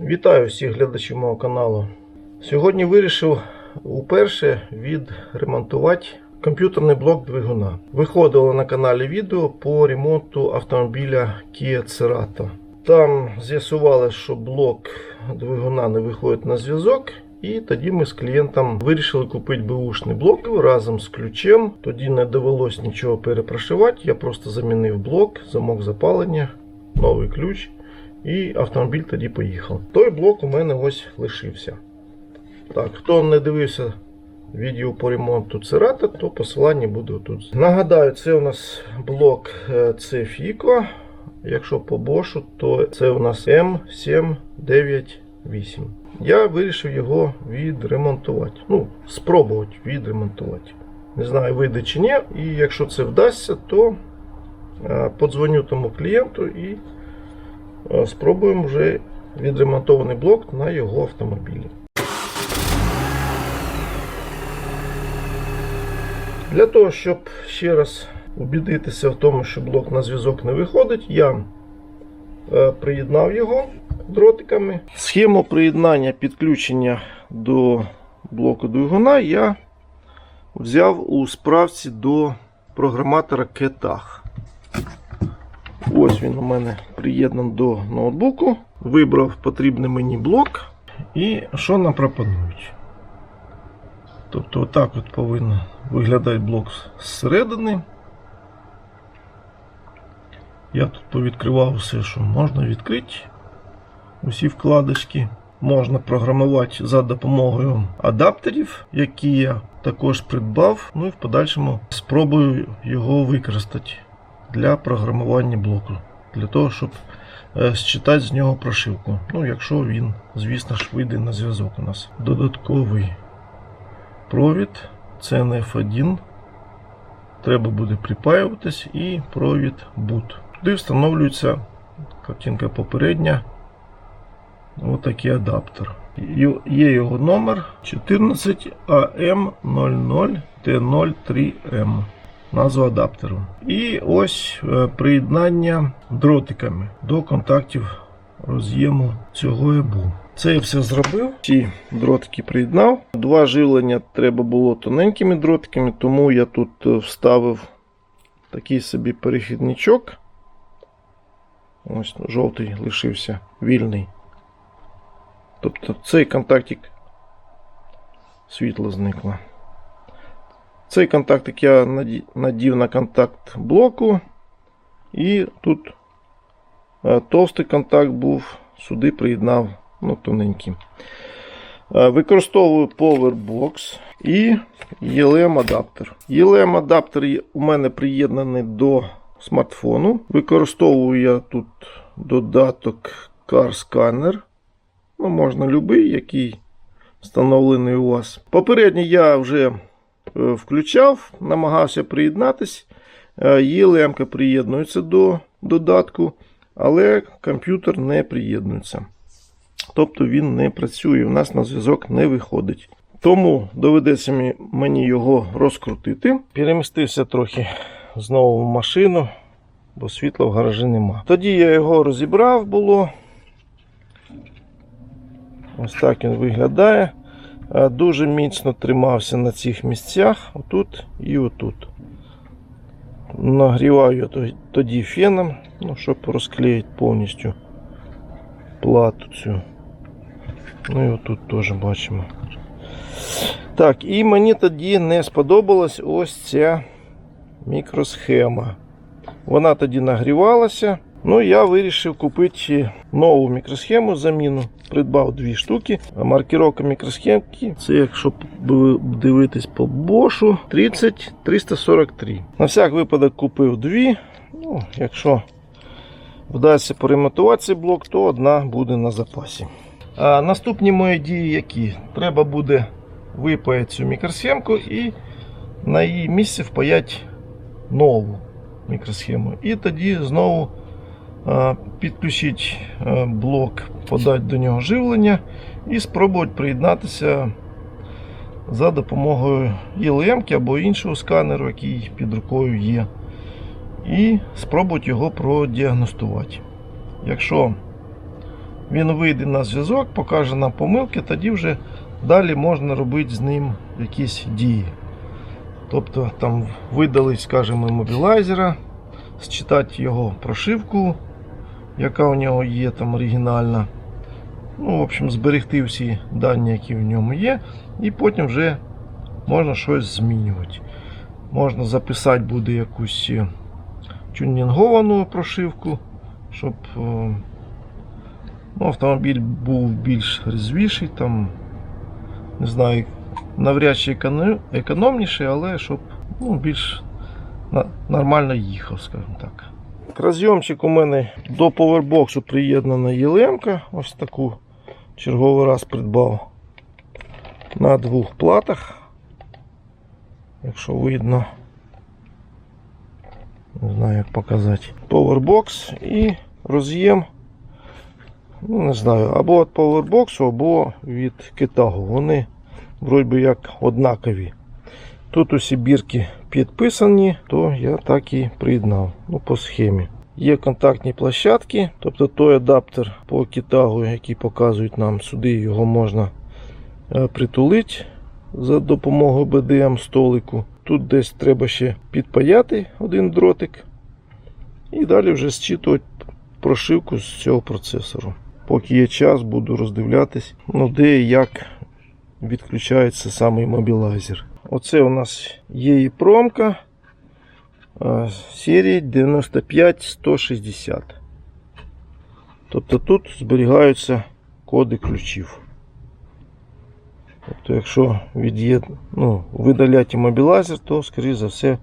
Вітаю всіх глядачів мого каналу. Сьогодні вирішив уперше відремонтувати комп'ютерний блок двигуна. Виходило на каналі відео по ремонту автомобіля Kia Cerato. Там з'ясували, що блок двигуна не виходить на зв'язок. І тоді ми з клієнтом вирішили купити бушний блок разом з ключем. Тоді не довелось нічого перепрошивати. Я просто замінив блок, замок запалення, новий ключ. І автомобіль тоді поїхав. Той блок у мене ось лишився. Так, хто не дивився відео по ремонту Церата, то посилання буде тут. Нагадаю, це у нас блок е, це FICO. Якщо по Бошу, то це у нас М798. Я вирішив його відремонтувати. Ну, спробувати відремонтувати. Не знаю, вийде чи ні. І якщо це вдасться, то е, подзвоню тому клієнту і спробуємо вже відремонтований блок на його автомобілі. Для того, щоб ще раз убідитися в тому, що блок на зв'язок не виходить, я е, приєднав його дротиками. Схему приєднання підключення до блоку двигуна я взяв у справці до програматора Кетах. Ось він у мене приєднаний до ноутбуку. Вибрав потрібний мені блок. І що нам пропонують? Тобто, отак от повинен виглядати блок зсередини. Я тут повідкривав все, що можна відкрити. Усі вкладочки. Можна програмувати за допомогою адаптерів, які я також придбав. Ну і в подальшому спробую його використати для програмування блоку. Для того, щоб е, считати з нього прошивку. Ну, якщо він, звісно ж, вийде на зв'язок у нас. Додатковий провід CNF1. Треба буде припаюватись і провід boot. Туди встановлюється картинка попередня. Отакий адаптер. Є його номер 14AM00T03M. Назва адаптеру. І ось е, приєднання дротиками до контактів роз'єму цього ЕБУ. Це я все зробив. Ці дротики приєднав. Два живлення треба було тоненькими дротиками, тому я тут е, вставив такий собі перехідничок. Ось жовтий лишився вільний. Тобто цей контактик світло зникло. Цей контактик я надів на контакт блоку. І тут е, товстий контакт був, сюди приєднав ну, тоненький. Е, Використовую Powerbox і ELM адаптер. ELM адаптер у мене приєднаний до смартфону. Використовую я тут додаток Car Scanner. Ну, можна любий, який встановлений у вас. Попередньо я вже включав, намагався приєднатись. Е, ЄЛМ приєднується до додатку, але комп'ютер не приєднується. Тобто він не працює, у нас на зв'язок не виходить. Тому доведеться мені його розкрутити. Перемістився трохи знову в машину, бо світла в гаражі нема. Тоді я його розібрав було. Ось так він виглядає. Е, Дуже міцно тримався на цих місцях, отут і отут. Нагріваю тоді феном, ну, щоб розклеїти повністю плату цю. Ну і отут теж бачимо. Так, і мені тоді не сподобалась ось ця мікросхема. Вона тоді нагрівалася. Ну, я вирішив купити нову мікросхему заміну. Придбав дві штуки. А Маркировка мікросхемки. Це якщо дивитись по бошу 30 343. На всяк випадок купив дві. Ну, якщо вдасться поремонтувати цей блок, то одна буде на запасі. А наступні мої дії які? Треба буде випаяти цю мікросхемку і на її місце впаяти нову мікросхему. І тоді знову підключити блок, подати до нього живлення і спробувати приєднатися за допомогою ELM або іншого сканеру, який під рукою є. І спробувати його продіагностувати. Якщо він вийде на зв'язок, покаже нам помилки, тоді вже далі можна робити з ним якісь дії. Тобто там видалить, скажімо, мобілайзера, считати його прошивку, яка у нього є там оригінальна. Ну, в общем, зберегти всі дані, які в ньому є, і потім вже можна щось змінювати. Можна записати буде якусь е, тюнінговану прошивку, щоб е, ну, автомобіль був більш резвіший, там, не знаю, навряд чи економніший, але щоб ну, більш нормально їхав, скажімо так. Розйомчик у мене до повербоксу приєднана єлемка. Ось таку черговий раз придбав на двох платах. Якщо видно, не знаю як показати. Powerbox і роз'єм. Ну, не знаю, або від Powerbox, або від Китагу. Вони вроді як однакові. Тут усі бірки підписані, то я так і приєднав. Ну, по схемі. Є контактні площадки, тобто той адаптер по китагу, який показують нам сюди, його можна е, притулити за допомогою BDM столику. Тут десь треба ще підпаяти один дротик. І далі вже зчитувати прошивку з цього процесору. Поки є час, буду роздивлятись, ну, де і як відключається самий мобілайзер. Оце у нас є і промка е, серії 95160. Тобто тут зберігаються коди ключів. Тобто, якщо від'єд... ну, видаляти мобілайзер, то, скоріш за все, е,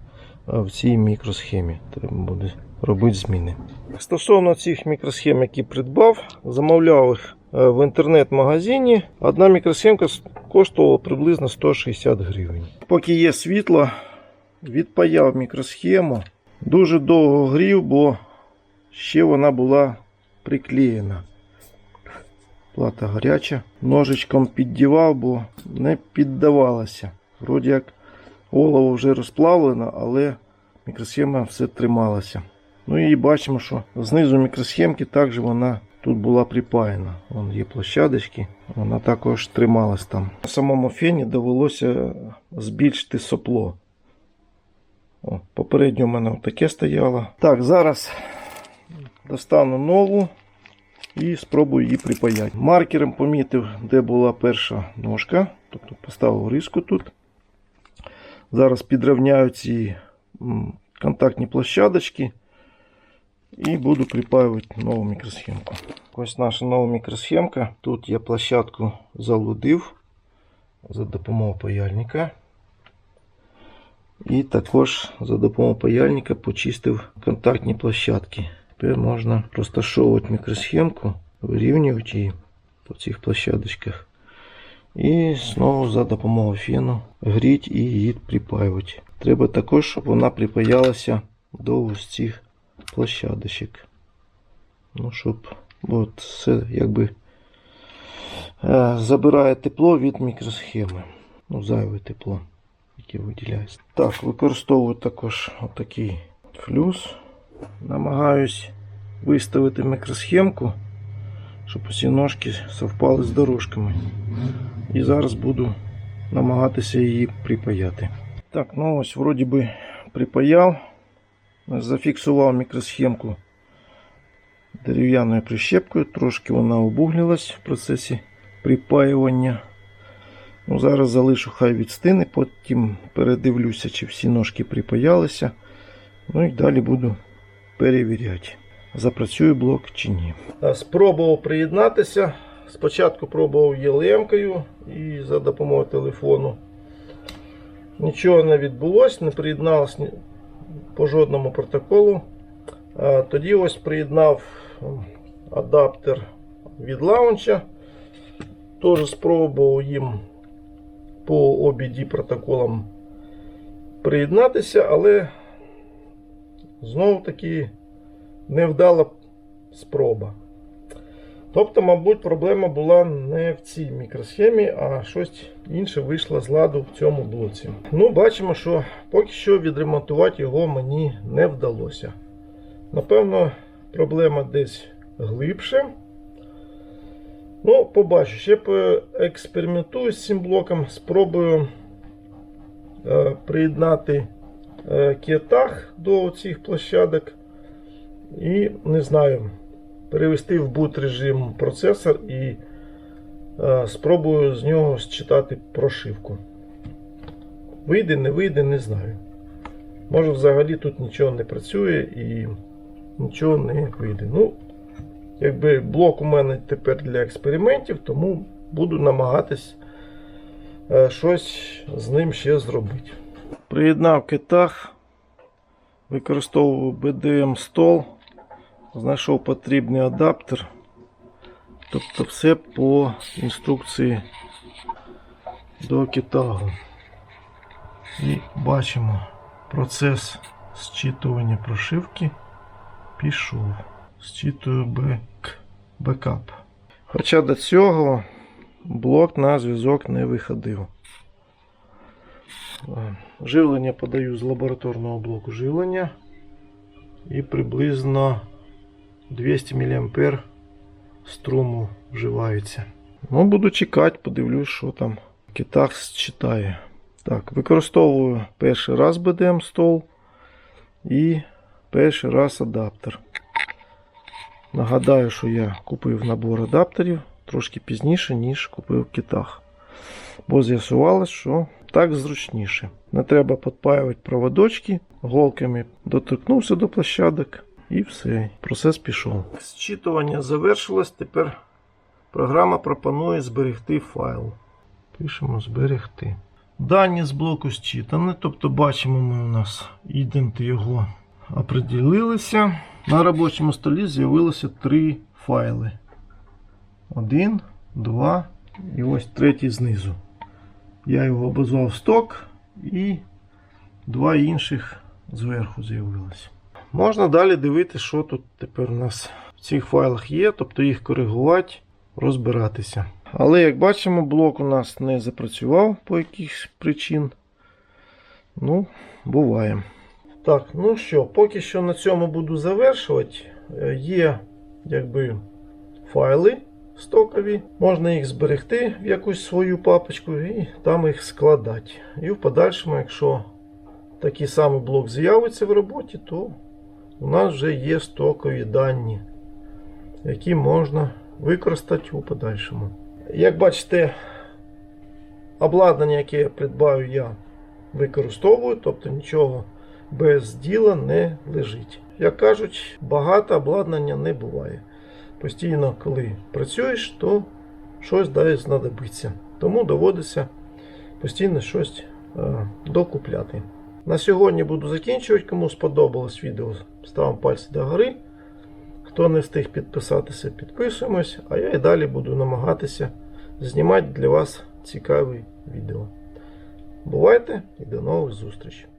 в цій мікросхемі треба буде робити зміни. Стосовно цих мікросхем, які придбав, замовляв їх в інтернет-магазині. Одна мікросхемка коштувала приблизно 160 гривень. Поки є світло, відпаяв мікросхему. Дуже довго грів, бо ще вона була приклеєна. Плата гаряча. Ножичком піддівав, бо не піддавалася. Вроді як олово вже розплавлено, але мікросхема все трималася. Ну і бачимо, що знизу мікросхемки також вона тут була припаяна. Вон є площадочки, вона також трималась там. На самому фені довелося збільшити сопло. О, попередньо у мене таке стояло. Так, зараз достану нову і спробую її припаяти. Маркером помітив, де була перша ножка, тобто поставив риску тут. Зараз підрівняю ці контактні площадочки і буду припаювати нову мікросхемку. Ось наша нова мікросхемка. Тут я площадку залудив за допомогою паяльника. І також за допомогою паяльника почистив контактні площадки. Тепер можна розташовувати мікросхемку, вирівнювати її по цих площадочках. І знову за допомогою фену гріть і її припаювати. Треба також, щоб вона припаялася до ось цих площадочок. Ну, щоб от все якби е, забирає тепло від мікросхеми. Ну, зайве тепло, яке виділяється. Так, використовую також отакий флюс. Намагаюсь виставити мікросхемку, щоб усі ножки совпали з дорожками. І зараз буду намагатися її припаяти. Так, ну ось вроді би припаяв. Зафіксував мікросхемку дерев'яною прищепкою, трошки вона обуглилась в процесі припаювання. Ну, зараз залишу хай відстине, потім передивлюся, чи всі ножки припаялися. Ну і далі буду перевіряти, запрацює блок чи ні. Спробував приєднатися. Спочатку пробував ЄЛМ-кою і за допомогою телефону. Нічого не відбулося, не приєдналось ні- по жодному протоколу. Тоді ось приєднав адаптер від лаунча. Теж спробував їм по OBD протоколам приєднатися, але знову таки невдала спроба. Тобто, мабуть, проблема була не в цій мікросхемі, а щось інше вийшло з ладу в цьому блоці. Ну, бачимо, що поки що відремонтувати його мені не вдалося. Напевно, проблема десь глибше. Ну, побачу, ще поекспериментую з цим блоком, спробую е, приєднати е, кітах до цих площадок. І не знаю, перевести в boot режим процесор і е, спробую з нього считати прошивку. Вийде, не вийде, не знаю. Може взагалі тут нічого не працює і нічого не вийде. Ну, якби блок у мене тепер для експериментів, тому буду намагатись е, щось з ним ще зробити. Приєднав китах, використовував BDM стол, знайшов потрібний адаптер. Тобто все по інструкції до китагу. І бачимо процес зчитування прошивки пішов. Зчитую бек, бекап. Хоча до цього блок на зв'язок не виходив. Е, Живлення подаю з лабораторного блоку живлення. І приблизно 200 мА струму вживається. Ну, буду чекати, подивлюсь, що там китах считає. Так, використовую перший раз BDM стол і перший раз адаптер. Нагадаю, що я купив набор адаптерів трошки пізніше, ніж купив китах. Бо з'ясувалось, що так зручніше. Не треба підпаювати проводочки, голками доторкнувся до площадок і все. Процес пішов. Зчитування завершилось. Тепер програма пропонує зберегти файл. Пишемо зберегти. Дані з блоку зчитані, тобто бачимо, ми у нас іденти його определилися. На робочому столі з'явилося три файли. Один, два і ось третій знизу. Я його обозвав сток і два інших зверху з'явилося. Можна далі дивитися, що тут тепер у нас в цих файлах є, тобто їх коригувати, розбиратися. Але як бачимо, блок у нас не запрацював по якихось причин. Ну, буває. Так, ну що, поки що на цьому буду завершувати. Е, Є якби файли стокові. Можна їх зберегти в якусь свою папочку і там їх складати. І в подальшому, якщо такий самий блок з'явиться в роботі, то у нас вже є стокові дані, які можна використати у подальшому. Як бачите, обладнання, яке я придбаю, я використовую, тобто нічого без діла не лежить. Як кажуть, багато обладнання не буває. Постійно, коли працюєш, то щось дає знадобиться. Тому доводиться постійно щось е, докупляти. На сьогодні буду закінчувати. Кому сподобалось відео, ставимо пальці догори. Хто не встиг підписатися, підписуємось, а я і далі буду намагатися знімати для вас цікаві відео. Бувайте і до нових зустрічей!